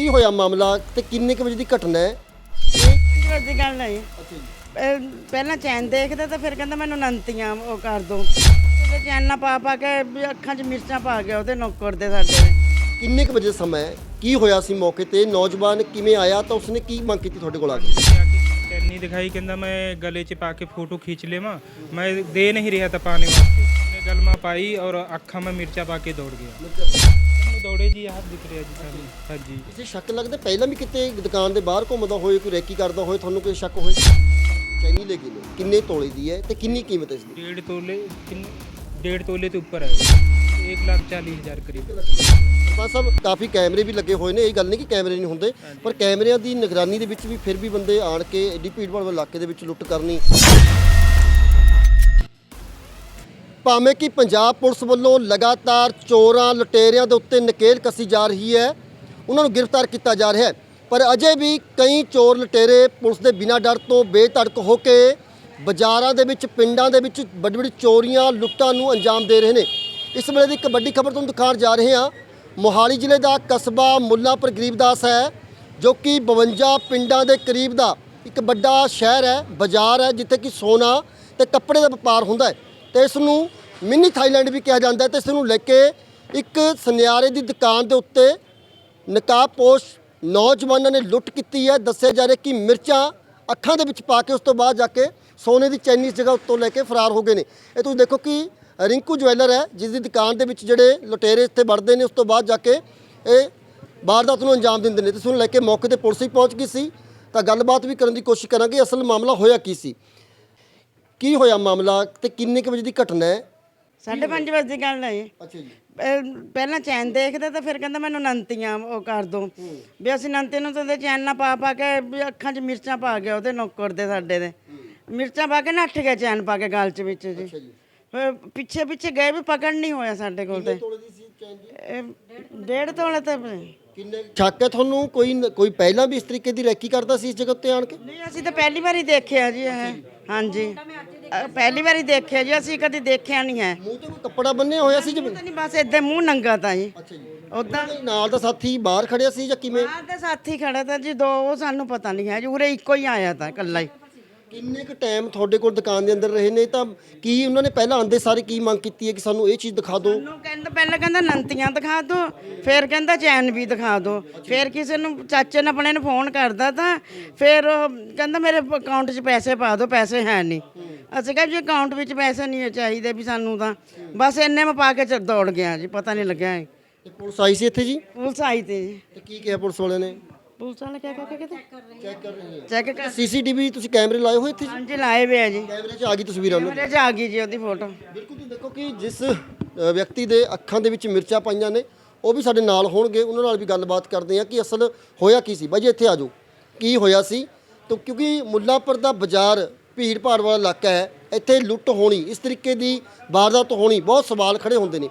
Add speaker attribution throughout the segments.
Speaker 1: ਕੀ ਹੋਇਆ ਮਾਮਲਾ ਤੇ ਕਿੰਨੇ ਕੁ ਵਜੇ ਦੀ ਘਟਨਾ ਹੈ?
Speaker 2: ਇੱਕ ਗੱਲ ਨਹੀਂ। ਪਹਿਲਾਂ ਚੈਨ ਦੇਖਦਾ ਤਾਂ ਫਿਰ ਕਹਿੰਦਾ ਮੈਨੂੰ ਨੰਤੀਆਂ ਉਹ ਕਰ ਦੋ। ਤੇ ਚੈਨ ਨਾ ਪਾ ਪਾ ਕੇ ਅੱਖਾਂ 'ਚ ਮਿਰਚਾਂ ਪਾ ਗਿਆ ਉਹਦੇ ਨੌਕਰ ਦੇ ਸਾਡੇ
Speaker 1: ਕਿੰਨੇ ਕੁ ਵਜੇ ਸਮਾਂ ਹੈ? ਕੀ ਹੋਇਆ ਸੀ ਮੌਕੇ ਤੇ? ਨੌਜਵਾਨ ਕਿਵੇਂ ਆਇਆ ਤਾਂ ਉਸਨੇ ਕੀ ਮੰਗ ਕੀਤੀ ਤੁਹਾਡੇ ਕੋਲ ਆ ਕੇ?
Speaker 3: ਨਹੀਂ ਦਿਖਾਈ ਕਹਿੰਦਾ ਮੈਂ ਗਲੇ 'ਚ ਪਾ ਕੇ ਫੋਟੋ ਖਿੱਚ ਲੇਵਾਂ। ਮੈਂ ਦੇ ਨਹੀਂ ਰਿਹਾ ਤਾਂ ਪਾਣੇ ਵਾਸਤੇ। ਮੈਂ ਗਲਮਾ ਪਾਈ ਔਰ ਅੱਖਾਂ ਮੈਂ ਮਿਰਚਾਂ ਪਾ ਕੇ ਦੌੜ ਗਿਆ। ਦੌੜੇ ਜੀ ਆਹ ਦਿਖ ਰਿਹਾ ਜੀ ਸਾਨੂੰ। ਹਾਂਜੀ।
Speaker 1: ਕਿਸੇ ਸ਼ੱਕ ਲੱਗਦਾ ਪਹਿਲਾਂ ਵੀ ਕਿਤੇ ਦੁਕਾਨ ਦੇ ਬਾਹਰ ਘੁੰਮਦਾ ਹੋਏ ਕੋਈ ਰੈਕੀ ਕਰਦਾ ਹੋਏ ਤੁਹਾਨੂੰ ਕੋਈ ਸ਼ੱਕ ਹੋਏ? ਚੈਨੀ ਲੈ ਕੇ ਕਿੰਨੇ ਤੋਲੇ ਦੀ ਹੈ ਤੇ ਕਿੰਨੀ ਕੀਮਤ ਹੈ ਇਸ ਦੀ?
Speaker 3: ਡੇਢ ਤੋਲੇ ਕਿੰਨ- ਡੇਢ ਤੋਲੇ ਤੋਂ ਉੱਪਰ ਹੈ। 1 ਕਰੀਬ।
Speaker 1: ਬਸ ਸਭ ਕਾਫੀ ਕੈਮਰੇ ਵੀ ਲੱਗੇ ਹੋਏ ਨੇ। ਇਹ ਗੱਲ ਨਹੀਂ ਕਿ ਕੈਮਰੇ ਨਹੀਂ ਹੁੰਦੇ ਪਰ ਕੈਮਰਿਆਂ ਦੀ ਨਿਗਰਾਨੀ ਦੇ ਵਿੱਚ ਵੀ ਫਿਰ ਵੀ ਬੰਦੇ ਆਣ ਕੇ ਐਡੀ ਭੀੜ ਭਾੜ ਵਾਲੇ ਇਲਾਕੇ ਦੇ ਵਿੱਚ ਲੁੱਟ ਕਰਨੀ। ਭਾਵੇਂ ਕਿ ਪੰਜਾਬ ਪੁਲਿਸ ਵੱਲੋਂ ਲਗਾਤਾਰ ਚੋਰਾਂ, ਲੁਟੇਰਿਆਂ ਦੇ ਉੱਤੇ ਨਕੇਲ ਕੱਸੀ ਜਾ ਰਹੀ ਹੈ, ਉਹਨਾਂ ਨੂੰ ਗ੍ਰਿਫਤਾਰ ਕੀਤਾ ਜਾ ਰਿਹਾ ਹੈ। ਪਰ ਅਜੇ ਵੀ ਕਈ ਚੋਰ, ਲੁਟੇਰੇ ਪੁਲਿਸ ਦੇ ਬਿਨਾਂ ਡਰ ਤੋਂ ਬੇਧੜਕ ਹੋ ਕੇ ਬਾਜ਼ਾਰਾਂ ਦੇ ਵਿੱਚ, ਪਿੰਡਾਂ ਦੇ ਵਿੱਚ ਵੱਡੀ ਵੱਡੀ ਚੋਰੀਆਂ, ਲੁੱਟਾਂ ਨੂੰ ਅੰਜਾਮ ਦੇ ਰਹੇ ਨੇ। ਇਸ ਵੇਲੇ ਦੀ ਇੱਕ ਵੱਡੀ ਖਬਰ ਤੁਹਾਨੂੰ ਦਿਖਾਉਣ ਜਾ ਰਹੇ ਹਾਂ। ਮੋਹਾਲੀ ਜ਼ਿਲ੍ਹੇ ਦਾ ਕਸਬਾ ਮੁੱਲਾਂਪੁਰ ਗਰੀਬਦਾਸ ਹੈ, ਜੋ ਕਿ 52 ਪਿੰਡਾਂ ਦੇ ਕਰੀਬ ਦਾ ਇੱਕ ਵੱਡਾ ਸ਼ਹਿਰ ਹੈ, ਬਾਜ਼ਾਰ ਹੈ, ਜਿੱਥੇ ਕਿ ਸੋਨਾ ਤੇ ਕੱਪੜੇ ਦਾ ਵਪਾਰ ਹੁੰਦਾ ਹੈ। ਤੇ ਇਸ ਨੂੰ ਮਿੰਨੀ ਥਾਈਲੈਂਡ ਵੀ ਕਿਹਾ ਜਾਂਦਾ ਹੈ ਤੇ ਇਸ ਨੂੰ ਲੈ ਕੇ ਇੱਕ ਸੁਨਿਆਰੇ ਦੀ ਦੁਕਾਨ ਦੇ ਉੱਤੇ ਨਕਾਬਪੋਸ਼ ਨੌਜਵਾਨਾਂ ਨੇ ਲੁੱਟ ਕੀਤੀ ਹੈ। ਦੱਸਿਆ ਜਾ ਰਿਹਾ ਕਿ ਮਿਰਚਾਂ ਅੱਖਾਂ ਦੇ ਵਿੱਚ ਪਾ ਕੇ ਉਸ ਤੋਂ ਬਾਅਦ ਜਾ ਕੇ ਸੋਨੇ ਦੀ ਚੈਨੀ ਇਸ ਜਗ੍ਹਾ ਉੱਤੋਂ ਲੈ ਕੇ ਫਰਾਰ ਹੋ ਗਏ ਨੇ। ਇਹ ਤੁਸੀਂ ਦੇਖੋ ਕਿ ਰਿੰਕੂ ਜਵੈਲਰ ਹੈ, ਜਿਸ ਦੀ ਦੁਕਾਨ ਦੇ ਵਿੱਚ ਜਿਹੜੇ ਲੁਟੇਰੇ ਇੱਥੇ ਵੜਦੇ ਨੇ, ਉਸ ਤੋਂ ਬਾਅਦ ਜਾ ਕੇ ਇਹ ਵਾਰਦਾਤ ਨੂੰ ਅੰਜਾਮ ਦਿੰਦੇ ਨੇ। ਤੇ ਇਸ ਨੂੰ ਲੈ ਕੇ ਮੌਕੇ ਤੇ ਪੁਲਿਸ ਵੀ ਪਹੁੰਚ ਗਈ ਸੀ। ਤਾਂ ਗੱਲਬਾਤ ਵੀ ਕਰਨ ਦੀ ਕੋਸ਼ਿਸ਼ ਕਰਾਂਗੇ, ਅਸਲ ਮਾਮਲਾ ਹੋਇਆ ਕੀ ਸੀ? ਕੀ ਹੋਇਆ ਮਾਮਲਾ ਤੇ ਕਿੰਨੇ ਕੁ ਵਜੇ ਦੀ ਘਟਨਾ ਹੈ?
Speaker 2: ਸਾਢੇ ਪੰਜ ਵਜੇ ਦੀ ਗੱਲ ਹੈ ਜੀ।
Speaker 1: ਅੱਛਾ ਜੀ।
Speaker 2: ਇਹ ਪਹਿਲਾਂ ਚੈਨ ਦੇਖਦਾ ਤਾਂ ਫਿਰ ਕਹਿੰਦਾ ਮੈਨੂੰ ਨੰਤੀਆਂ ਉਹ ਕਰ ਦੋ। ਵੀ ਅਸੀਂ ਨੰਤੇ ਨੂੰ ਤਾਂ ਉਹਦੇ ਚੈਨ ਨਾ ਪਾ ਪਾ ਕੇ ਵੀ ਅੱਖਾਂ 'ਚ ਮਿਰਚਾਂ ਪਾ ਗਿਆ ਉਹਦੇ ਨੌਕਰ ਦੇ ਸਾਡੇ ਦੇ। ਮਿਰਚਾਂ ਪਾ ਕੇ ਨੱਠ ਗਿਆ ਚੈਨ ਪਾ ਕੇ ਗਲ 'ਚ ਵਿੱਚ ਜੀ। ਫਿਰ ਪਿੱਛੇ ਪਿੱਛੇ ਗਏ ਵੀ ਪਕੜ ਨਹੀਂ ਹੋਇਆ ਸਾਡੇ ਕੋਲ ਤੇ।
Speaker 1: ਤੋਲੇ ਦੀ ਸੀ ਚੈਨ ਜੀ?
Speaker 2: ਇਹ ਡੇਢ ਤੋਲੇ ਤੇ
Speaker 1: ਕਿੰਨੇ ਸ਼ੱਕ ਹੈ ਤੁਹਾਨੂੰ? ਕੋਈ ਕੋਈ ਪਹਿਲਾਂ ਵੀ ਇਸ ਤਰੀਕੇ ਦੀ ਰੈਕੀ ਕਰਦਾ ਸੀ ਇਸ ਜਗ੍ਹਾ ਉੱਤੇ ਆਣ ਕੇ?
Speaker 2: ਨਹੀਂ ਅਸੀਂ ਤਾਂ ਪਹਿਲੀ ਵਾਰੀ ਦੇਖਿਆ ਜੀ ਇਹ। ਹਾਂਜੀ। ਅ, ਪਹਿਲੀ ਵਾਰੀ ਦੇਖਿਆ ਜੀ ਅਸੀਂ ਕਦੇ ਦੇਖਿਆ ਨਹੀਂ ਹੈ।
Speaker 1: ਮੂੰਹ ਤੇ ਕੋਈ ਕੱਪੜਾ ਬੰਨਿਆ ਹੋਇਆ ਸੀ ਜਿਵੇਂ?
Speaker 2: ਪਤਾ ਨਹੀਂ ਬਸ ਏਦਾਂ ਮੂੰਹ ਨੰਗਾ ਤਾਂ ਜੀ।
Speaker 1: ਅੱਛਾ ਜੀ।
Speaker 2: ਉਦਾਂ
Speaker 1: ਨਾਲ ਦਾ ਸਾਥੀ ਬਾਹਰ ਖੜਿਆ ਸੀ ਜਾਂ ਕਿਵੇਂ?
Speaker 2: ਬਾਹਰ ਦੇ ਸਾਥੀ ਖੜਾ ਤਾਂ ਜੀ ਦੋ ਉਹ ਸਾਨੂੰ ਪਤਾ ਨਹੀਂ ਹੈ ਜੀ ਉਰੇ ਇੱਕੋ ਹੀ ਆਇਆ ਤਾਂ ਇਕੱਲਾ ਹੀ।
Speaker 1: ਕਿੰਨੇ ਕੁ ਟਾਈਮ ਤੁਹਾਡੇ ਕੋਲ ਦੁਕਾਨ ਦੇ ਅੰਦਰ ਰਹੇ ਨੇ? ਤਾਂ ਕੀ ਉਹਨਾਂ ਨੇ ਪਹਿਲਾਂ ਆਂਦੇ ਸਾਰੇ ਕੀ ਮੰਗ ਕੀਤੀ ਹੈ ਕਿ ਸਾਨੂੰ ਇਹ ਚੀਜ਼ ਦਿਖਾ ਦਿਓ?
Speaker 2: ਉਹਨੂੰ ਕਹਿੰਦਾ ਪਹਿਲਾਂ ਕਹਿੰਦਾ ਨੰਤੀਆਂ ਦਿਖਾ ਦੋ ਫਿਰ ਕਹਿੰਦਾ ਚੈਨ ਵੀ ਦਿਖਾ ਦੋ ਫਿਰ ਕਿਸੇ ਨੂੰ ਚਾਚੇ ਨੇ ਆਪਣੇ ਨੂੰ ਫੋਨ ਕਰਦਾ ਤਾਂ ਫਿਰ ਉਹ ਕਹਿੰਦਾ ਮੇਰੇ ਅਕਾਊਂਟ 'ਚ ਪੈਸੇ ਪਾ ਦਿਓ ਪੈਸੇ ਹੈ ਨਹੀਂ। ਅਸੀਂ ਕਿਹਾ ਜੀ ਅਕਾਊਂਟ ਵਿੱਚ ਪੈਸੇ ਨਹੀਂ ਚਾਹੀਦੇ ਵੀ ਸਾਨੂੰ ਤਾਂ। ਬਸ ਇੰਨੇ ਮੈਂ ਪਾ ਕੇ ਚ ਦੌੜ ਗਿਆ ਜੀ ਪਤਾ ਨਹੀਂ ਲੱਗਿਆ
Speaker 1: ਤੇ ਪੁਲਿਸ ਆਈ ਸੀ ਇੱਥੇ ਜੀ?
Speaker 2: ਪੁਲਿਸ ਆਈ ਤੇ ਜੀ।
Speaker 1: ਤੇ ਕੀ ਕਿਹਾ ਪੁਲਿਸ ਵਾਲਿਆਂ ਨੇ?
Speaker 2: ਪੁਲਿਸ ਵਾਲੇ ਕਿਆ ਕਹਿ ਕੇ
Speaker 1: ਚੈੱਕ ਕਰ ਰਹੇ ਨੇ
Speaker 2: ਚੈੱਕ ਕਰ
Speaker 1: ਸੀਸੀਟੀਵੀ ਤੁਸੀਂ ਕੈਮਰੇ ਲਾਏ ਹੋਏ ਇੱਥੇ ਜੀ?
Speaker 2: ਹਾਂਜੀ ਲਾਏ ਵੇ ਆ ਜੀ।
Speaker 1: ਕੈਮਰੇ 'ਚ ਆ ਗਈ ਤਸਵੀਰਾਂ ਉਹਨਾਂ
Speaker 2: ਮੇਰੇ 'ਚ ਆ ਗਈ ਜੀ ਉਹਦੀ ਫੋਟੋ।
Speaker 1: ਬਿਲਕੁਲ ਤੁਸੀਂ ਦੇਖੋ ਕਿ ਜਿਸ ਅ, ਵਿਅਕਤੀ ਦੇ ਅੱਖਾਂ ਦੇ ਵਿੱਚ ਮਿਰਚਾਂ ਪਾਈਆਂ ਨੇ ਉਹ ਵੀ ਸਾਡੇ ਨਾਲ ਹੋਣਗੇ। ਉਹਨਾਂ ਨਾਲ ਵੀ ਗੱਲਬਾਤ ਕਰਦੇ ਆ ਕਿ ਅਸਲ ਹੋਇਆ ਕੀ ਸੀ। ਬਾਈ ਜੀ ਇੱਥੇ ਆ ਜਾਓ। ਕੀ ਹੋਇਆ ਸੀ? ਤਾਂ ਕਿਉਂਕਿ ਮੁੱਲਾਂਪੁਰ ਦਾ ਬਾਜ਼ਾਰ ਭੀੜ ਭਾੜ ਵਾਲਾ ਇਲਾਕਾ ਹੈ। ਇੱਥੇ ਲੁੱਟ ਹੋਣੀ ਇਸ ਤਰੀਕੇ ਦੀ ਵਾਰਦਾਤ ਹੋਣੀ ਬਹੁਤ ਸਵਾਲ ਖੜੇ ਹੁੰਦੇ ਨੇ।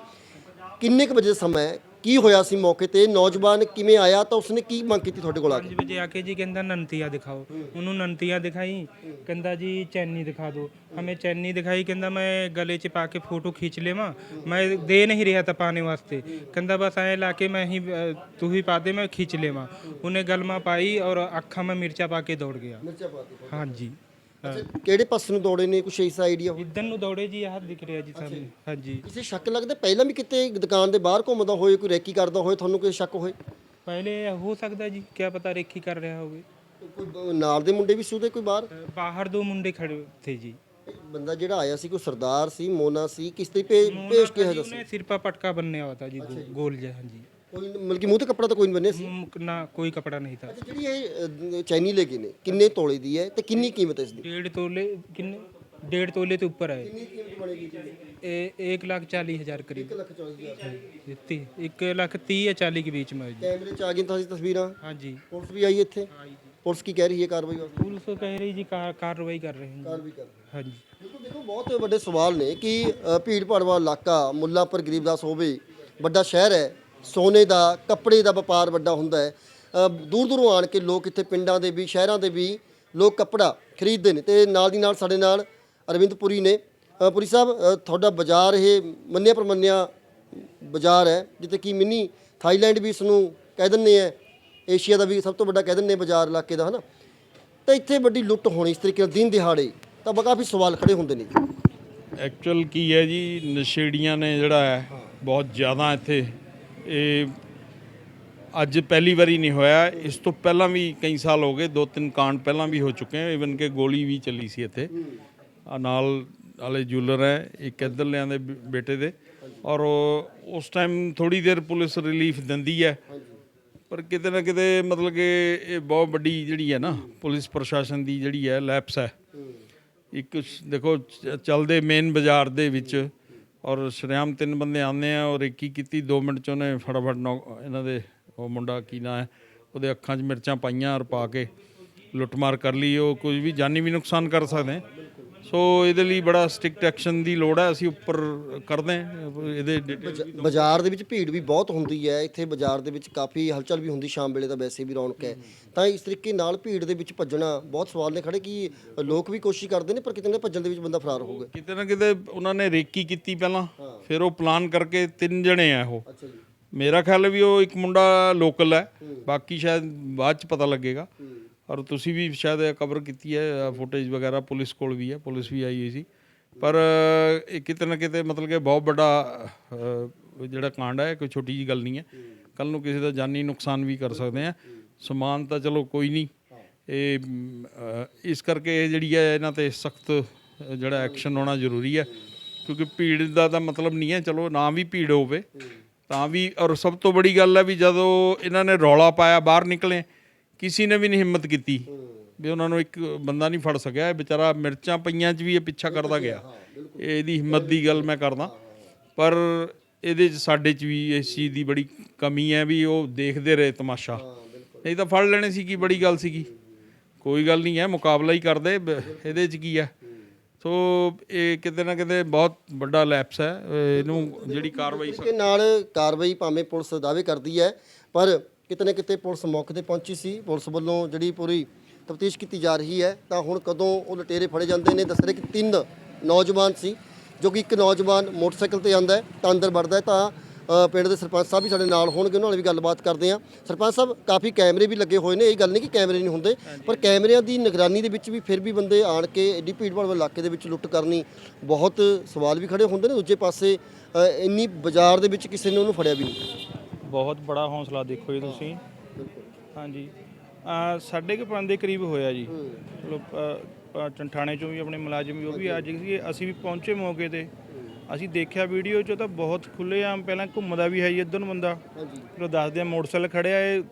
Speaker 1: ਕਿੰਨੇ ਕੁ ਵਜੇ ਦਾ ਸਮਾਂ ਹੈ? ਕੀ ਹੋਇਆ ਸੀ ਮੌਕੇ ਤੇ ਨੌਜਵਾਨ ਕਿਵੇਂ ਆਇਆ ਤਾਂ ਉਸਨੇ ਕੀ ਮੰਗ ਕੀਤੀ ਤੁਹਾਡੇ ਕੋਲ ਆ ਕੇ
Speaker 3: 5 ਵਜੇ आके जी कहता ननतिया दिखाओ उन्होंने ननतिया दिखाई कहता जी चैनी दिखा दो हमें चैनी दिखाई कहता मैं गले च पा के फोटो खींच लेवा मैं दे नहीं रहा था पाने वास्ते कहता बस आए लाके मैं ही अ, तू ही पा दे मैं खींच लेवा उन्हें गलमा पाई और अखा में मिर्चा पा के दौड़ गया हाँ जी
Speaker 1: ਕਿਹੜੇ ਪਾਸੇ ਨੂੰ ਦੌੜੇ ਨੇ? ਕੁਛ ਇਸ ਆਈਡੀਆ
Speaker 3: ਇਦਨ ਨੂੰ ਦੌੜੇ ਜੀ ਆਹ ਦਿਖ ਰਿਹਾ ਜੀ ਸਾਹਮਣੇ ਹਾਂਜੀ।
Speaker 1: ਕਿਸੇ ਸ਼ੱਕ ਲੱਗਦਾ? ਪਹਿਲਾਂ ਵੀ ਕਿਤੇ ਦੁਕਾਨ ਦੇ ਬਾਹਰ ਘੁੰਮਦਾ ਹੋਏ ਕੋਈ ਰੈਕੀ ਕਰਦਾ ਹੋਏ ਤੁਹਾਨੂੰ ਕੋਈ ਸ਼ੱਕ ਹੋਏ?
Speaker 3: ਪਹਿਲੇ ਹੋ ਸਕਦਾ ਜੀ ਕਿਆ ਪਤਾ ਰੇਖੀ ਕਰ ਰਿਹਾ ਹੋਵੇ।
Speaker 1: ਕੋਈ ਨਾਲ ਦੇ ਮੁੰਡੇ ਵੀ ਸੂਦੇ ਕੋਈ ਬਾਹਰ?
Speaker 3: ਬਾਹਰ ਦੋ ਮੁੰਡੇ ਖੜੇ ਥੇ ਜੀ।
Speaker 1: ਬੰਦਾ ਜਿਹੜਾ ਆਇਆ ਸੀ ਕੋਈ ਸਰਦਾਰ ਸੀ ਮੋਨਾ ਸੀ ਕਿਸ ਤੇ ਭੇਸ਼ ਕੇ ਹਜਾ
Speaker 3: ਉਹਨੇ ਸਿਰ ਪਟਕਾ ਬੰਨਿਆ ਹੋਇਆ ਤਾ ਜੀ। ਗੋਲ ਜਿਹਾ ਹਾਂਜੀ।
Speaker 1: ਕੋਈ ਮਤਲਬ ਕਿ ਮੂੰਹ ਤੇ ਕੱਪੜਾ ਤਾਂ ਕੋਈ ਨਹੀਂ ਬੰਨਿਆ ਸੀ
Speaker 3: ਮੁ- ਨਾ ਕੋਈ ਕਪੜਾ ਨਹੀਂ था
Speaker 1: ਅੱਛਾ ਜਿਹੜੀ ਇਹ ਅ, ਚੈਨੀ ਲੈ ਗਏ ਨੇ ਕਿੰਨੇ ਤੋਲੇ ਦੀ ਹੈ ਤੇ ਕਿੰਨੀ ਕੀਮਤ ਹੈ ਇਸ ਦੀ
Speaker 3: डेढ़ तोले किन्ने डेढ़ तोले तो ऊपर है
Speaker 1: ਕਿੰਨੀ ਕੀਮਤ ਬਣੇਗੀ ਜੀ
Speaker 3: ए, एक लाख चालीस हजार करीब
Speaker 1: 1 ਲੱਖ 40 ਹਜ਼ਾਰ
Speaker 3: ती- एक लाख तीस या चालीस के बीच में है जी
Speaker 1: ਕੈਮਰੇ 'ਚ ਆ ਗਈਆਂ ਤਾਂ ਤਸਵੀਰਾਂ
Speaker 3: हाँ जी
Speaker 1: ਪੁਲਿਸ ਵੀ ਆਈ ਇੱਥੇ ਪੁਲਿਸ ਕੀ ਕਹਿ ਰਹੀ ਹੈ ਕਾਰਵਾਈ ਵਾਸਤੇ
Speaker 3: पुलिस तो कह रही जी कार, कार्रवाई कर रहे हैं जी।
Speaker 1: ਕਾਰਵਾਈ ਕਰ ਰਹੀ ਹੈ
Speaker 3: हाँ जी
Speaker 1: ਬਿਲਕੁਲ ਦੇਖੋ ਬਹੁਤ ਵੱਡੇ ਸਵਾਲ ਨੇ ਕਿ ਅ, ਭੀੜ ਭਾੜ ਵਾਲਾ ਇਲਾਕਾ ਮੁੱਲਾਂਪੁਰ ਗਰੀਬਦਾਸ ਹੋਵੇ ਵੱਡਾ ਸ਼ਹਿਰ ਹੈ ਸੋਨੇ ਦਾ, ਕੱਪੜੇ ਦਾ ਵਪਾਰ ਵੱਡਾ ਹੁੰਦਾ ਹੈ। ਦੂਰ ਦੂਰੋਂ ਆਣ ਕੇ ਲੋਕ ਇੱਥੇ ਪਿੰਡਾਂ ਦੇ ਵੀ, ਸ਼ਹਿਰਾਂ ਦੇ ਵੀ ਲੋਕ ਕੱਪੜਾ ਖਰੀਦਦੇ ਨੇ ਤੇ ਨਾਲ ਦੀ ਨਾਲ ਸਾਡੇ ਨਾਲ ਅਰਵਿੰਦ ਪੁਰੀ ਨੇ ਪੁਰੀ ਸਾਹਿਬ ਤੁਹਾਡਾ ਬਾਜ਼ਾਰ ਇਹ ਮੰਨਿਆ ਪ੍ਰਮੰਨਿਆ ਬਾਜ਼ਾਰ ਹੈ, ਜਿੱਥੇ ਕਿ ਮਿੰਨੀ ਥਾਈਲੈਂਡ ਵੀ ਇਸ ਨੂੰ ਕਹਿ ਦਿੰਦੇ ਆ। ਏਸ਼ੀਆ ਦਾ ਵੀ ਸਭ ਤੋਂ ਵੱਡਾ ਕਹਿ ਦਿੰਦੇ ਬਾਜ਼ਾਰ ਇਲਾਕੇ ਦਾ, ਹਨਾ? ਤਾਂ ਇੱਥੇ ਵੱਡੀ ਲੁੱਟ ਹੋਣੀ ਇਸ ਤਰੀਕੇ ਨਾਲ ਦਿਨ ਦਿਹਾੜੇ ਤਾਂ ਕਾਫੀ ਸਵਾਲ ਖੜੇ ਹੁੰਦੇ ਨੇ ਜੀ।
Speaker 4: ਐਕਚੁਅਲ ਕੀ ਹੈ ਜੀ? ਨਸ਼ੇੜੀਆਂ ਨੇ ਜਿਹੜਾ ਹੈ, ਬਹੁਤ ਜ਼ਿਆਦਾ ਇੱਥੇ ਇਹ ਅੱਜ ਪਹਿਲੀ ਵਾਰੀ ਨਹੀਂ ਹੋਇਆ। ਇਸ ਤੋਂ ਪਹਿਲਾਂ ਵੀ ਕਈ ਸਾਲ ਹੋ ਗਏ, ਦੋ ਤਿੰਨ ਕਾਂਡ ਪਹਿਲਾਂ ਵੀ ਹੋ ਚੁੱਕੇ ਹਨ ਇਵਨ ਕਿ ਗੋਲੀ ਵੀ ਚੱਲੀ ਸੀ ਇੱਥੇ। ਆ ਨਾਲ ਵਾਲੇ ਜੂਲਰ ਹੈ, ਇੱਕ ਇੱਧਰ ਲਿਆਂਦੇ ਬ- ਬੇਟੇ ਦੇ। ਔਰ ਉਸ ਟਾਈਮ ਥੋੜੀ ਦੇਰ ਪੁਲਿਸ ਰਿਲੀਫ ਦਿੰਦੀ ਹੈ। ਪਰ ਕਿਤੇ ਨਾ ਕਿਤੇ ਮਤਲਬ ਕਿ ਇਹ ਬਹੁਤ ਵੱਡੀ ਜਿਹੜੀ ਹੈ ਨਾ, ਪੁਲਿਸ ਪ੍ਰਸ਼ਾਸਨ ਦੀ ਜਿਹੜੀ ਹੈ ਲੈਪਸ ਹੈ। ਇੱਕ ਦੇਖੋ, ਚ- ਚੱਲਦੇ ਮੇਨ ਬਾਜ਼ਾਰ ਦੇ ਵਿੱਚ ਔਰ ਸ਼ਰੇਆਮ ਤਿੰਨ ਬੰਦੇ ਆਉਂਦੇ ਆ ਔਰ ਇੱਕ ਹੀ ਕੀਤੀ 2 ਮਿੰਟ ਚ ਉਹਨੇ ਫਟਾਫਟ ਨੌ- ਇਹਨਾਂ ਦੇ ਉਹ ਮੁੰਡਾ ਕੀ ਨਾਂ ਹੈ, ਉਹਦੇ ਅੱਖਾਂ 'ਚ ਮਿਰਚਾਂ ਪਾਈਆਂ ਔਰ ਪਾ ਕੇ ਲੁੱਟਮਾਰ ਕਰ ਲਈ, ਉਹ ਕੁਝ ਵੀ ਜਾਨੀ ਵੀ ਨੁਕਸਾਨ ਕਰ ਸਕਦੇ ਸੋ ਇਹਦੇ ਲਈ ਬੜਾ ਸਟ੍ਰਿਕਟ ਐਕਸ਼ਨ ਦੀ ਲੋੜ ਹੈ ਅਸੀਂ ਉੱਪਰ ਕਰਦੇ ਹਾਂ ਇਹਦੇ detail ਵੀ
Speaker 1: ਬਾਜ਼ਾਰ ਦੇ ਵਿੱਚ ਭੀੜ ਵੀ ਬਹੁਤ ਹੁੰਦੀ ਹੈ ਇੱਥੇ ਬਾਜ਼ਾਰ ਦੇ ਵਿੱਚ ਕਾਫੀ ਹਲਚਲ ਵੀ ਹੁੰਦੀ ਸ਼ਾਮ ਵੇਲੇ ਤਾਂ ਵੈਸੇ ਵੀ ਰੌਣਕ ਹੈ। ਤਾਂ ਇਸ ਤਰੀਕੇ ਨਾਲ ਭੀੜ ਦੇ ਵਿੱਚ ਭੱਜਣਾ ਬਹੁਤ ਸਵਾਲ ਨੇ ਖੜੇ ਕਿ ਲੋਕ ਵੀ ਕੋਸ਼ਿਸ਼ ਕਰਦੇ ਨੇ ਪਰ ਕਿਤੇ ਨਾ ਭੱਜਣ ਦੇ ਵਿੱਚ ਬੰਦਾ ਫਰਾਰ ਹੋਊਗਾ
Speaker 4: ਕਿਤੇ ਨਾ ਕਿਤੇ ਉਹਨਾਂ ਨੇ ਰੇਕੀ ਕੀਤੀ ਪਹਿਲਾਂ ਫਿਰ ਉਹ ਪਲਾਨ ਕਰਕੇ ਤਿੰਨ ਜਣੇ ਆ ਉਹ।
Speaker 1: ਅੱਛਾ ਜੀ।
Speaker 4: ਮੇਰਾ ਖਿਆਲ ਹੈ ਵੀ ਉਹ ਇੱਕ ਮੁੰਡਾ ਲੋਕਲ ਹੈ ਬਾਕੀ ਸ਼ਾਇਦ ਬਾਅਦ ਚ ਪਤਾ ਲੱਗੇਗਾ। ਔਰ ਤੁਸੀਂ ਵੀ ਸ਼ਾਇਦ ਕਵਰ ਕੀਤੀ ਹੈ ਫੁਟੇਜ ਵਗੈਰਾ, ਪੁਲਿਸ ਕੋਲ ਵੀ ਹੈ, ਪੁਲਿਸ ਵੀ ਆਈ ਹੋਈ ਸੀ। ਪਰ ਇਹ ਕਿਤੇ ਨਾ ਕਿਤੇ ਮਤਲਬ ਕਿ ਬਹੁਤ ਵੱਡਾ ਜਿਹੜਾ ਕਾਂਡ ਹੈ ਕੋਈ ਛੋਟੀ ਜੀ ਗੱਲ ਨਹੀਂ ਹੈ। ਕੱਲ ਨੂੰ ਕਿਸੇ ਦਾ ਜਾਨੀ ਨੁਕਸਾਨ ਵੀ ਕਰ ਸਕਦੇ ਆ ਸਮਾਨ ਤਾਂ ਚਲੋ ਕੋਈ ਨਹੀਂ। ਇਹ ਇਸ ਕਰਕੇ ਇਹ ਜਿਹੜੀ ਹੈ, ਇਹਨਾਂ ਤੇ ਸਖਤ ਜਿਹੜਾ ਐਕਸ਼ਨ ਹੋਣਾ ਜ਼ਰੂਰੀ ਹੈ। ਕਿਉਂਕਿ ਭੀੜ ਦਾ ਤਾਂ ਮਤਲਬ ਨਹੀਂ ਹੈ। ਚਲੋ, ਨਾ ਵੀ ਭੀੜ ਹੋਵੇ, ਤਾਂ ਵੀ, ਔਰ ਸਭ ਤੋਂ ਬੜੀ ਗੱਲ ਹੈ ਵੀ ਜਦੋਂ ਇਹਨਾਂ ਨੇ ਰੌਲਾ ਪਾਇਆ, ਬਾਹਰ ਨਿਕਲੇ ਕਿਸੇ ਨੇ ਵੀ ਨਹੀਂ ਹਿੰਮਤ ਕੀਤੀ ਵੀ ਉਹਨਾਂ ਨੂੰ ਇੱਕ ਬੰਦਾ ਨਹੀਂ ਫੜ ਸਕਿਆ। ਇਹ ਵਿਚਾਰਾ ਮਿਰਚਾਂ ਪਈਆਂ 'ਚ ਵੀ ਇਹ ਪਿੱਛਾ ਕਰਦਾ ਗਿਆ। ਇਹਦੀ ਹਿੰਮਤ ਦੀ ਗੱਲ ਮੈਂ ਕਰਦਾ। ਪਰ ਇਹਦੇ 'ਚ ਸਾਡੇ 'ਚ ਵੀ ਇਸ ਚੀਜ਼ ਦੀ ਬੜੀ ਕਮੀ ਹੈ ਵੀ ਉਹ ਦੇਖਦੇ ਰਹੇ ਤਮਾਸ਼ਾ। ਨਹੀਂ ਤਾਂ ਫੜ ਲੈਣੇ ਸੀ ਕੀ ਬੜੀ ਗੱਲ ਸੀਗੀ। ਕੋਈ ਗੱਲ ਨਹੀਂ ਹੈ ਮੁਕਾਬਲਾ ਹੀ ਕਰਦੇ ਇਹਦੇ 'ਚ ਕੀ ਹੈ? ਸੋ ਇਹ ਕਿਤੇ ਨਾ ਕਿਤੇ ਬਹੁਤ ਵੱਡਾ ਲੈਪਸ ਹੈ ਇਹਨੂੰ ਜਿਹੜੀ ਕਾਰਵਾਈ
Speaker 1: ਕਿ ਨਾਲ ਕਾਰਵਾਈ ਭਾਵੇਂ ਪੁਲਿਸ ਦਾਅਵੇ ਕਰਦੀ ਹੈ ਪਰ ਕਿਤੇ ਨਾ ਕਿਤੇ ਪੁਲਿਸ ਮੌਕੇ ਤੇ ਪਹੁੰਚੀ ਸੀ ਪੁਲਿਸ ਵੱਲੋਂ ਜਿਹੜੀ ਪੂਰੀ ਤਫਤੀਸ਼ ਕੀਤੀ ਜਾ ਰਹੀ ਹੈ ਤਾਂ ਹੁਣ ਕਦੋਂ ਉਹ ਲਟੇਰੇ ਫੜੇ ਜਾਂਦੇ ਨੇ ਦੱਸ ਰਹੇ ਕਿ ਤਿੰਨ ਨੌਜਵਾਨ ਸੀ ਜੋ ਕਿ ਇੱਕ ਨੌਜਵਾਨ ਮੋਟਰਸਾਈਕਲ ਤੇ ਆਂਦਾ ਤਾਂ ਅੰਦਰ ਵੜਦਾ ਤਾਂ ਪਿੰਡ ਦੇ ਸਰਪੰਚ ਸਾਹਿਬ ਵੀ ਸਾਡੇ ਨਾਲ ਹੋਣਗੇ ਉਹਨਾਂ ਨਾਲ ਵੀ ਗੱਲਬਾਤ ਕਰਦੇ ਹਾਂ। ਸਰਪੰਚ ਸਾਹਿਬ ਕਾਫੀ ਕੈਮਰੇ ਵੀ ਲੱਗੇ ਹੋਏ ਨੇ ਇਹ ਗੱਲ ਨਹੀਂ ਕਿ ਕੈਮਰੇ ਨਹੀਂ ਹੁੰਦੇ ਪਰ ਕੈਮਰਿਆਂ ਦੀ ਨਿਗਰਾਨੀ ਦੇ ਵਿੱਚ ਵੀ ਫਿਰ ਵੀ ਬੰਦੇ ਆਣ ਕੇ ਐਡੀ ਭੀੜ ਭਾੜ ਵਾਲੇ ਇਲਾਕੇ ਦੇ ਵਿੱਚ ਲੁੱਟ ਕਰਨੀ ਬਹੁਤ ਸਵਾਲ ਵੀ ਖੜੇ ਹੁੰਦੇ ਨੇ ਦੂਜੇ ਪਾਸੇ ਇੰਨੀ ਬਾਜ਼ਾਰ ਦੇ ਵਿੱਚ ਕਿਸੇ ਨੇ ਉਹਨੂੰ ਫੜਿਆ ਵੀ ਨਹੀਂ।
Speaker 5: ਬਹੁਤ ਬੜਾ ਹੌਸਲਾ ਦੇਖੋ ਜੀ ਤੁਸੀਂ। ਹਾਂਜੀ। ਆ ਸਾਢੇ ਕੁ ਪੰਜ ਦੇ ਕਰੀਬ ਹੋਇਆ ਜੀ। ਚਲੋ ਥਾਣੇ ਚੋਂ ਵੀ ਆਪਣੇ ਮੁਲਾਜ਼ਮ ਉਹ ਵੀ ਅੱਜ ਸੀ। ਅਸੀਂ ਵੀ ਪਹੁੰਚੇ ਮੌਕੇ ਤੇ। ਅਸੀਂ ਦੇਖਿਆ ਵੀਡੀਓ 'ਚ ਤਾਂ ਬਹੁਤ ਖੁੱਲ੍ਹੇਆਮ ਪਹਿਲਾਂ ਘੁੰਮਦਾ ਵੀ ਹੈ ਜੀ ਇੱਧਰ ਨੂੰ ਬੰਦਾ।
Speaker 1: ਹਾਂਜੀ।
Speaker 5: ਉਹ ਦੱਸਦੇ ਆ ਮੋਟਰਸਾਈਕਲ ਖੜਿਆ ਇਹ।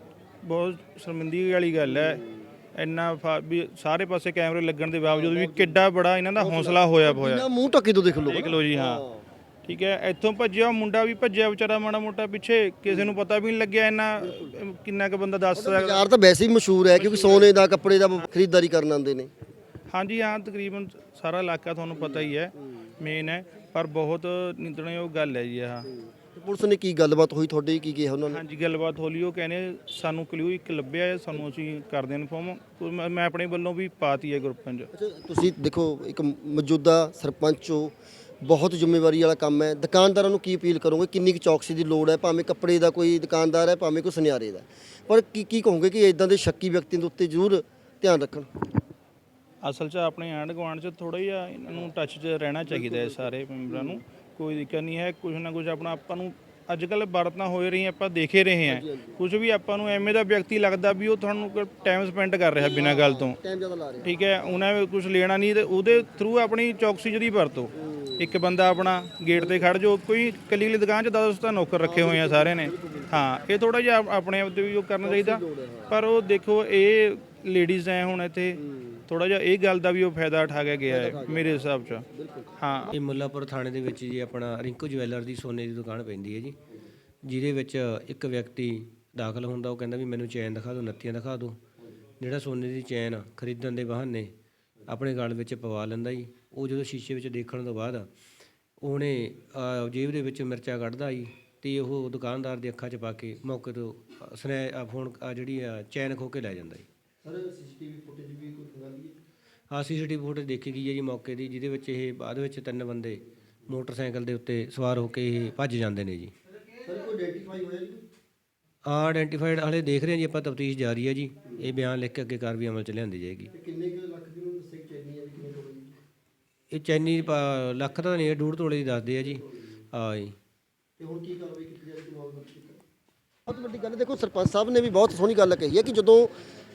Speaker 5: ਬਹੁਤ ਸ਼ਰਮਿੰਦਗੀ ਵਾਲੀ ਗੱਲ ਹੈ। ਇੰਨਾ ਵੀ ਸਾਰੇ ਪਾਸੇ ਕੈਮਰੇ ਲੱਗਣ ਦੇ ਬਾਵਜੂਦ ਵੀ ਕਿੱਡਾ ਬੜਾ ਇਹਨਾਂ ਦਾ ਹੌਸਲਾ ਹੋਇਆ ਹੋਇਆ।
Speaker 1: ਮੂੰਹ ਢੱਕੇ ਤੋਂ ਦੇਖ ਲਓ
Speaker 5: ਦੇਖ ਲਓ ਜੀ ਹਾਂ। ਠੀਕ ਹੈ ਇੱਥੋਂ ਭੱਜਿਆ ਮੁੰਡਾ ਵੀ ਭੱਜਿਆ ਵਿਚਾਰਾ ਮਾੜਾ ਮੋਟਾ ਪਿੱਛੇ ਕਿਸੇ ਨੂੰ ਪਤਾ ਵੀ ਨਹੀਂ ਲੱਗਿਆ ਇੰਨਾ ਕਿੰਨਾ ਕੁ ਬੰਦਾ ਦੱਸ ਸਕਦਾ।
Speaker 1: ਬਾਜ਼ਾਰ ਤਾਂ ਵੈਸੇ ਹੀ ਮਸ਼ਹੂਰ ਹੈ ਕਿਉਂਕਿ ਸੋਨੇ ਦਾ ਕੱਪੜੇ ਦਾ ਖਰੀਦਦਾਰੀ ਕਰਨ ਆਉਂਦੇ ਨੇ।
Speaker 5: ਹਾਂਜੀ ਹਾਂ ਤਕਰੀਬਨ ਸਾਰਾ ਇਲਾਕਾ ਤੁਹਾਨੂੰ ਪਤਾ ਹੀ ਹੈ ਮੇਨ ਹੈ ਪਰ ਬਹੁਤ ਨਿੰਦਣਯੋਗ ਗੱਲ ਹੈ ਜੀ ਇਹ।
Speaker 1: ਤੇ ਪੁਲਿਸ ਨੇ ਕੀ ਗੱਲਬਾਤ ਹੋਈ ਤੁਹਾਡੀ ਕੀ ਕਿਹਾ ਉਹਨਾਂ ਨੇ?
Speaker 5: ਹਾਂਜੀ ਗੱਲਬਾਤ ਹੋਲੀ ਉਹ ਕਹਿੰਦੇ ਸਾਨੂੰ ਕਲੂ ਇੱਕ ਲੱਭਿਆ ਹੈ ਸਾਨੂੰ ਅਸੀਂ ਕਰਦੇ ਇਨਫੋਰਮ ਮੈਂ ਮੈਂ ਆਪਣੇ ਵੱਲੋਂ ਵੀ ਪਾਤੀ ਹੈ ਗਰੁੱਪਾਂ 'ਚ।
Speaker 1: ਅੱਛਾ ਤੁਸੀਂ ਦੇਖੋ ਇੱਕ ਮੌਜੂਦਾ ਸਰਪੰਚ ਹੋ ਬਹੁਤ ਜ਼ਿੰਮੇਵਾਰੀ ਵਾਲਾ ਕੰਮ ਹੈ। ਦੁਕਾਨਦਾਰਾਂ ਨੂੰ ਕੀ ਅਪੀਲ ਕਰੋਗੇ? ਕਿੰਨੀ ਕੁ ਚੌਕਸੀ ਦੀ ਲੋੜ ਹੈ? ਭਾਵੇਂ ਕੱਪੜੇ ਦਾ ਕੋਈ ਦੁਕਾਨਦਾਰ ਹੈ ਭਾਵੇਂ ਕੋਈ ਸੁਨਿਆਰੇ ਦਾ। ਪਰ ਕੀ ਕੀ ਕਹੋਗੇ ਕਿ ਇਦਾਂ ਦੇ ਸ਼ੱਕੀ ਵਿਅਕਤੀਆਂ ਦੇ ਉੱਤੇ ਜ਼ਰੂਰ ਧਿਆਨ ਰੱਖਣ?
Speaker 5: ਅਸਲ 'ਚ ਆਪਣੇ ਆਂਢ ਗੁਆਂਢ 'ਚ ਥੋੜਾ ਜਿਹਾ ਇਹਨਾਂ ਨੂੰ ਟੱਚ 'ਚ ਰਹਿਣਾ ਚਾਹੀਦਾ ਹੈ ਸਾਰੇ ਮੈਂਬਰਾਂ ਨੂੰ। ਕੋਈ ਦਿੱਕਤ ਨਹੀਂ ਹੈ ਕੁਝ ਨਾ ਕੁਝ ਆਪਣਾ ਆਪਾਂ ਨੂੰ ਅੱਜ ਕੱਲ ਵਰਤਾਂ ਹੋਏ ਰਹੀਆਂ ਆਪਾਂ ਦੇਖੇ ਰਹੇ ਹਾਂ। ਕੁਝ ਵੀ ਆਪਾਂ ਨੂੰ ਐਵੇਂ ਦਾ ਵਿਅਕਤੀ ਲੱਗਦਾ ਵੀ ਉਹ ਤੁਹਾਨੂੰ ਟਾਈਮ ਸਪੈਂਡ ਕਰ ਰਿਹਾ ਬਿਨਾਂ ਗੱਲ ਤੋਂ।
Speaker 1: ਰਹੇ।
Speaker 5: ਠੀਕ ਹੈ ਉਹਨਾਂ ਨੇ ਕੁਝ ਲੈਣਾ ਨਹੀਂ ਤੇ ਉਹਦੇ ਥਰੂ ਆਪਣੀ ਚੌਕਸੀ ਜਿਹੜੀ ਵਰਤੋ। ਇੱਕ ਬੰਦਾ ਆਪਣਾ ਗੇਟ ਤੇ ਖੜ ਜੋ ਕੋਈ ਕੱਲੀ ਕੱਲੀ ਦੁਕਾਨ 'ਚ 10 ਤਾਂ ਨੌਕਰ ਰੱਖੇ ਹੋਏ ਆ ਸਾਰਿਆਂ ਨੇ। ਹਾਂ, ਇਹ ਥੋੜਾ ਜਿਹਾ ਆਪਣੇ ਆਪ ਤੇ ਵੀ ਉਹ ਕਰਨਾ ਚਾਹੀਦਾ। ਪਰ ਉਹ ਦੇਖੋ, ਇਹ ਲੇਡੀਜ਼ ਐ ਹੁਣ ਇੱਥੇ ਥੋੜਾ ਜਿਹਾ ਇਹ ਗੱਲ ਦਾ ਵੀ ਉਹ ਫਾਇਦਾ ਉਠਾ ਕੇ ਗਿਆ ਹੈ, ਮੇਰੇ ਹਿਸਾਬ 'ਚ। ਹਾਂ।
Speaker 6: ਇਹ ਮੁੱਲਾਪੁਰ ਥਾਣੇ ਦੇ ਵਿੱਚ ਜੀ ਆਪਣਾ ਰਿੰਕੂ ਜਵੈਲਰ ਦੀ ਸੋਨੇ ਦੀ ਦੁਕਾਨ ਪੈਂਦੀ ਹੈ ਜੀ। ਜਿਹਦੇ ਵਿੱਚ ਇੱਕ ਵਿਅਕਤੀ ਦਾਖਲ ਹੁੰਦਾ, ਉਹ ਕਹਿੰਦਾ ਵੀ ਮੈਨੂੰ ਚੈਨ ਦਿਖਾ ਦਿਓ, ਨੱਤੀਆਂ ਦਿਖਾ ਦਿਓ। ਜਿਹੜਾ ਸੋਨੇ ਦੀ ਚੈਨ ਖਰੀਦਣ ਦੇ ਬਹਾਨੇ ਆਪਣੇ ਗਲ ਵਿੱਚ ਪਵਾ ਲੈਂਦਾ ਜੀ। ਉਹ ਜਦੋਂ ਸ਼ੀਸ਼ੇ ਵਿੱਚ ਦੇਖਣ ਤੋਂ ਬਾਅਦ ਉਹਨੇ ਜੇਬ ਦੇ ਵਿੱਚ ਮਿਰਚਾ ਕੱਢਦਾ ਜੀ ਤੇ ਉਹ ਦੁਕਾਨਦਾਰ ਦੀ ਅੱਖਾਂ 'ਚ ਪਾ ਕੇ ਮੌਕੇ ਤੋਂ ਸਨੈ ਫੋਨ ਜਿਹੜੀ ਅਹ, ਚੈਨ ਖੋ ਕੇ ਲੈ ਜਾਂਦਾ ਜੀ।
Speaker 1: ਸਰ ਸੀਸੀਟੀਵੀ ਫੁਟੇਜ ਵੀ ਕੋਈ ਖੰਗਾਲੀ
Speaker 6: ਹਾਂ? ਸੀਸੀਟੀਵੀ ਫੁਟੇਜ ਦੇਖੀ ਗਈ ਹੈ ਜੀ ਮੌਕੇ ਦੀ ਜਿਹਦੇ ਵਿੱਚ ਇਹ ਬਾਅਦ ਵਿੱਚ ਤਿੰਨ ਬੰਦੇ ਮੋਟਰਸਾਈਕਲ ਦੇ ਉੱਤੇ ਸਵਾਰ ਹੋ ਕੇ ਇਹ ਭੱਜ ਜਾਂਦੇ ਨੇ ਜੀ।
Speaker 1: ਸਰ ਕੋਈ ਆਇਡੈਂਟੀਫਾਈ ਹੋਇਆ ਜੀ?
Speaker 6: ਹਾਂ ਆਇਡੈਂਟੀਫਾਈਡ ਹਾਲੇ ਦੇਖ ਰਹੇ ਹਾਂ ਜੀ ਆਪਾਂ ਤਫਤੀਸ਼ ਜਾਰੀ ਹੈ ਜੀ। ਇਹ ਬਿਆਨ ਲਿਖ ਕੇ ਅੱਗੇ ਕਾਰਵਾਈ ਅਮਲ ਚ ਲਿਆਂਦੀ ਜਾਏਗੀ।
Speaker 1: ਕਿੰਨੇ ਕੁ ਲੱਖ ਦੀ ਉਹਨੂੰ ਦੱਸੇ ਚੈਨੀ ਹੈ ਵੀ ਕਿੰਨੇ ਤੋਲੇ ਦੀ
Speaker 6: ਇਹ ਚੈਨੀ ਪਾ- ਲੱਖ ਤਾਂ ਨਹੀਂ ਹੈ ਤੋਲੇ ਦੀ ਦੱਸਦੇ ਆ ਜੀ। ਹਾਂ ਜੀ।
Speaker 1: ਤੇ ਹੁਣ ਕੀ ਕਾਰਵਾਈ ਕੀਤੀ ਜਾਏਗੀ ਬਹੁਤ ਵੱਡੀ ਗੱਲ ਹੈ, ਦੇਖੋ ਸਰਪੰਚ ਸਾਹਿਬ ਨੇ ਵੀ ਬਹੁਤ ਸੋਹਣੀ ਗੱਲ ਕਹੀ ਹੈ ਕਿ ਜਦੋਂ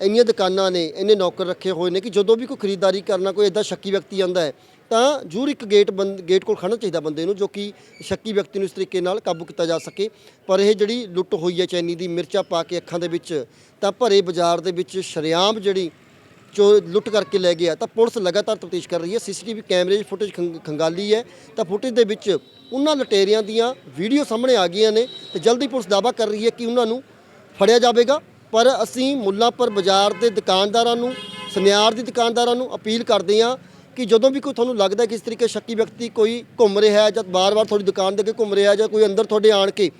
Speaker 1: ਇੰਨੀਆਂ ਦੁਕਾਨਾਂ ਨੇ ਇੰਨੇ ਨੌਕਰ ਰੱਖੇ ਹੋਏ ਨੇ ਕਿ ਜਦੋਂ ਵੀ ਕੋਈ ਖਰੀਦਦਾਰੀ ਕਰਨਾ ਕੋਈ ਇਦਾਂ ਸ਼ੱਕੀ ਵਿਅਕਤੀ ਆਉਂਦਾ ਹੈ ਤਾਂ ਜ਼ਰੂਰ ਇੱਕ ਗੇਟ ਬੰਦ ਗੇਟ ਕੋਲ ਖੜਨਾ ਚਾਹੀਦਾ ਬੰਦੇ ਨੂੰ ਜੋ ਕਿ ਸ਼ੱਕੀ ਵਿਅਕਤੀ ਨੂੰ ਇਸ ਤਰੀਕੇ ਨਾਲ ਕਾਬੂ ਕੀਤਾ ਜਾ ਸਕੇ। ਪਰ ਇਹ ਜਿਹੜੀ ਲੁੱਟ ਹੋਈ ਹੈ ਚੈਨੀ ਦੀ ਮਿਰਚਾਂ ਪਾ ਕੇ ਅੱਖਾਂ ਦੇ ਵਿੱਚ ਤਾਂ ਭਰੇ ਬਾਜ਼ਾਰ ਦੇ ਵਿੱਚ ਸ਼ਰੇਆਮ ਜਿਹੜੀ ਜੋ ਲੁੱਟ ਕਰਕੇ ਲੈ ਗਿਆ, ਤਾਂ ਪੁਲਿਸ ਲਗਾਤਾਰ ਤਫਤੀਸ਼ ਕਰ ਰਹੀ ਹੈ। ਸੀਸੀਟੀਵੀ ਕੈਮਰੇ 'ਚ ਫੁਟੇਜ ਖੰਗਾਲੀ ਹੈ। ਤਾਂ ਫੁਟੇਜ ਦੇ ਵਿੱਚ ਉਹਨਾਂ ਲਟੇਰਿਆਂ ਦੀਆਂ ਵੀਡੀਓ ਸਾਹਮਣੇ ਆ ਗਈਆਂ ਨੇ ਤੇ ਜਲਦੀ ਪੁਲਿਸ ਦਾਅਵਾ ਕਰ ਰਹੀ ਹੈ ਕਿ ਉਹਨਾਂ ਨੂੰ ਫੜਿਆ ਜਾਵੇਗਾ। ਪਰ ਅਸੀਂ ਮੁੱਲਾਂਪੁਰ ਬਾਜ਼ਾਰ ਦੇ ਦੁਕਾਨਦਾਰਾਂ ਨੂੰ, ਸੁਨਿਆਰ ਦੀ ਦੁਕਾਨਦਾਰਾਂ ਨੂੰ ਅਪੀਲ ਕਰਦੇ ਹਾਂ ਕਿ ਜਦੋਂ ਵੀ ਕੋਈ ਤੁਹਾਨੂੰ ਲੱਗਦਾ ਕਿ ਇਸ ਤਰੀਕੇ ਸ਼ੱਕੀ ਵਿਅਕਤੀ ਕੋਈ ਘੁੰਮ ਰਿਹਾ ਹੈ ਜਾਂ ਬਾਰ-ਬਾਰ ਤੁਹਾਡੀ ਦੁਕਾਨ ਦੇ ਅੱਗੇ ਘੁੰਮ ਰਿਹਾ ਜਾਂ ਕੋਈ ਅੰਦਰ ਤੁਹਾਡੇ ਆਣ ਕੇ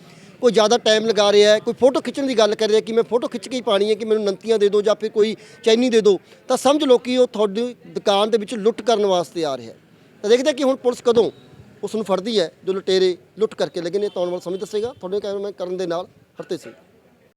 Speaker 1: ਕੋਈ ਜ਼ਿਆਦਾ ਟਾਈਮ ਲਗਾ ਰਿਹਾ ਹੈ, ਕੋਈ ਫੋਟੋ ਖਿੱਚਣ ਦੀ ਗੱਲ ਕਰ ਰਿਹਾ ਕਿ ਮੈਂ ਫੋਟੋ ਖਿੱਚ ਕੇ ਹੀ ਪਾਣੀ ਹੈ ਕਿ ਮੈਨੂੰ ਨੰਤੀਆਂ ਦੇ ਦਿਓ ਜਾਂ ਫਿਰ ਕੋਈ ਚੈਨੀ ਦੇ ਦਿਓ, ਤਾਂ ਸਮਝ ਲਓ ਕਿ ਉਹ ਤੁਹਾਡੀ ਦੁਕਾਨ ਦੇ ਵਿੱਚ ਲੁੱਟ ਕਰਨ ਵਾਸਤੇ ਆ ਰਿਹਾ ਤਾਂ ਦੇਖਦੇ ਕਿ ਹੁਣ ਪੁਲਿਸ ਕਦੋਂ ਉਸ ਨੂੰ ਫੜਦੀ ਹੈ, ਜੋ ਲੁਟੇਰੇ ਲੁੱਟ ਕਰਕੇ ਲੱਗੇ ਨੇ, ਤਾਂ ਆਉਣ ਵਾਲਾ ਸਮੇਂ ਦੱਸੇਗਾ। ਤੁਹਾਡੇ ਕੈਮਰਾਮੈਨ ਕਰਨ ਦੇ ਨਾਲ ਹਰਤੇ ਸਿੰਘ।